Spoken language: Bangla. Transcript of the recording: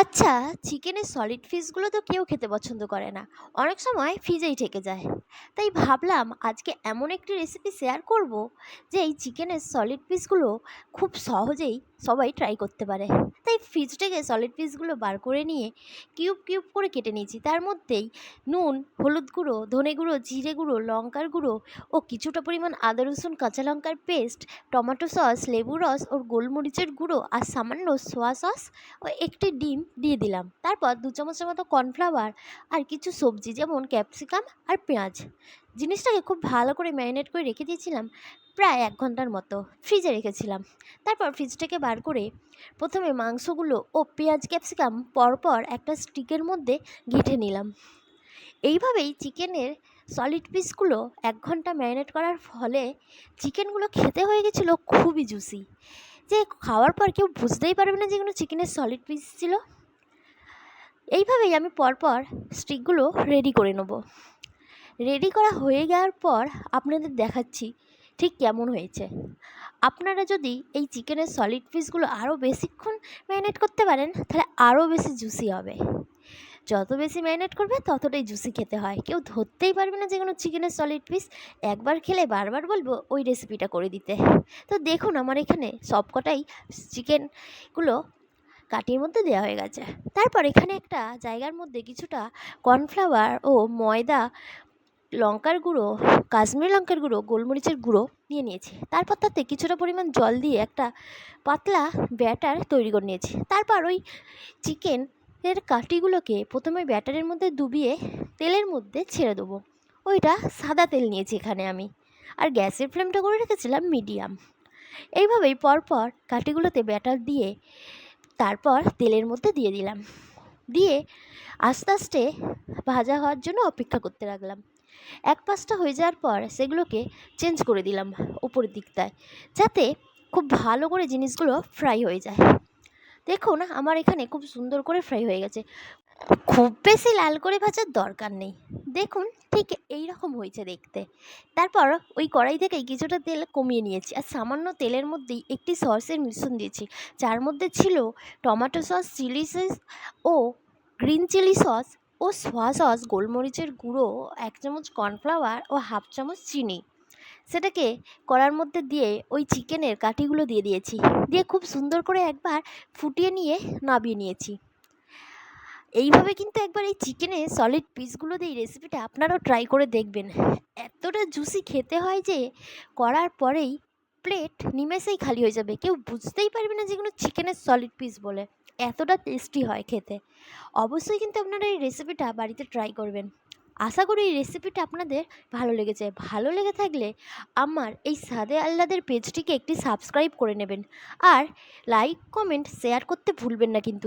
আচ্ছা চিকেনের সলিড ফিশগুলো তো কেউ খেতে পছন্দ করে না। অনেক সময় ফ্রিজেই থেকে যায়। তাই ভাবলাম আজকে এমন একটি রেসিপি শেয়ার করব যে এই চিকেনের সলিড পিসগুলো খুব সহজেই সবাই ট্রাই করতে পারে। তাই ফ্রিজ থেকে সলিড পিসগুলো বার করে নিয়ে কিউব কিউব করে কেটে নিয়েছি। তার মধ্যেই নুন, হলুদ গুঁড়ো, ধনে গুঁড়ো, জিরে গুঁড়ো, লঙ্কার গুঁড়ো ও কিছুটা পরিমাণ আদা, রসুন, কাঁচা লঙ্কার পেস্ট টমেটো সস লেবু রস ও গোলমরিচের গুঁড়ো আর সামান্য সোয়া সস ও একটি ডিম দিয়ে দিলাম। তারপর দু চামচের মতো কর্নফ্লাওয়ার আর কিছু সবজি, যেমন ক্যাপসিকাম আর পেঁয়াজ। জিনিসটাকে খুব ভালো করে ম্যারিনেট করে রেখে দিয়েছিলাম প্রায় এক ঘণ্টার মতো। ফ্রিজে রেখেছিলাম। তারপর ফ্রিজ থেকে বার করে প্রথমে মাংসগুলো ও পেঁয়াজ, ক্যাপসিকাম পরপর একটা স্টিকের মধ্যে ঘেঁটে নিলাম। এইভাবেই চিকেনের সলিড পিসগুলো এক ঘণ্টা ম্যারিনেট করার ফলে চিকেনগুলো খেতে হয়ে গেছিল খুবই জুসি। যে খাওয়ার পর কেউ বুঝতেই পারবে না যে এগুলো চিকেনের সলিড পিস ছিল। এইভাবেই আমি পরপর স্টিকগুলো রেডি করে নেব। রেডি করা হয়ে যাওয়ার পর আপনাদের দেখাচ্ছি ঠিক কেমন হয়েছে। আপনারা যদি এই চিকেনের সলিড পিসগুলো আরও বেশিক্ষণ ম্যারিনেট করতে পারেন, তাহলে আরও বেশি জুসি হবে। যত বেশি ম্যারিনেট করবে, ততটাই জুসি খেতে হয়। কেউ ধরতেই পারবে না যে কোনো চিকেনের সলিড পিস একবার খেলে বারবার বলব ওই রেসিপিটা করে দিতে। তো দেখুন আমার এখানে সবকটাই চিকেনগুলো কাঠির মধ্যে দেওয়া হয়ে গেছে। তারপর এখানে একটা জায়গার মধ্যে কিছুটা কর্নফ্লাওয়ার ও ময়দা, লঙ্কার গুঁড়ো, কাশ্মীর লঙ্কার গুঁড়ো, গোলমরিচের গুঁড়ো নিয়ে নিয়েছি। তারপর তাতে কিছুটা পরিমাণ জল দিয়ে একটা পাতলা ব্যাটার তৈরি করে নিয়েছি। তারপর ওই চিকেন এর কাঠিগুলোকে প্রথমে ব্যাটারের মধ্যে ডুবিয়ে তেলের মধ্যে ছেড়ে দেবো। ওইটা সাদা তেল নিয়েছি এখানে আমি। আর গ্যাসের ফ্লেমটা করে রেখেছিলাম মিডিয়াম। এইভাবেই পরপর কাঠিগুলোতে ব্যাটার দিয়ে তারপর তেলের মধ্যে দিয়ে দিলাম। দিয়ে আস্তে আস্তে ভাজা হওয়ার জন্য অপেক্ষা করতে লাগলাম। এক পাশটা হয়ে যাওয়ার পর সেগুলোকে চেঞ্জ করে দিলাম উপরের দিকটায়, যাতে খুব ভালো করে জিনিসগুলো ফ্রাই হয়ে যায়। দেখুন, আমার এখানে খুব সুন্দর করে ফ্রাই হয়ে গেছে। খুব বেশি লাল করে ভাজার দরকার নেই। দেখুন, ঠিক এই রকম হয়েছে দেখতে। তারপর ওই কড়াই থেকেই কিছুটা তেল কমিয়ে নিয়েছি আর সামান্য তেলের মধ্যেই একটি সসের মিশ্রণ দিয়েছি। যার মধ্যে ছিল টমেটো সস, চিলি সস ও গ্রিন চিলি সস ও সোয়া সস, গোলমরিচের গুঁড়ো, এক চামচ কর্নফ্লাওয়ার ও হাফ চামচ চিনি। সেটাকে কড়ার মধ্যে দিয়ে ওই চিকেনের কাঠিগুলো দিয়ে দিয়েছি। দিয়ে খুব সুন্দর করে একবার ফুটিয়ে নিয়ে নামিয়ে নিয়েছি। এইভাবে কিন্তু একবার এই চিকেনের সলিড পিসগুলো দিয়ে রেসিপিটা আপনারাও ট্রাই করে দেখবেন। এতটা জুসি খেতে হয় যে করার পরেই প্লেট নিমেষেই খালি হয়ে যাবে। কেউ বুঝতেই পারবে না যেগুলো চিকেনের সলিড পিস বলে। এতটা টেস্টি হয় খেতে। অবশ্যই কিন্তু আপনারা এই রেসিপিটা বাড়িতে ট্রাই করবেন। আশা করি এই রেসিপিটা আপনাদের ভালো লেগেছে। ভালো লেগে থাকলে আমার এই সাদে আহ্লাদের পেজটিকে একটি সাবস্ক্রাইব করে নেবেন। আর লাইক কমেন্ট শেয়ার করতে ভুলবেন না কিন্তু।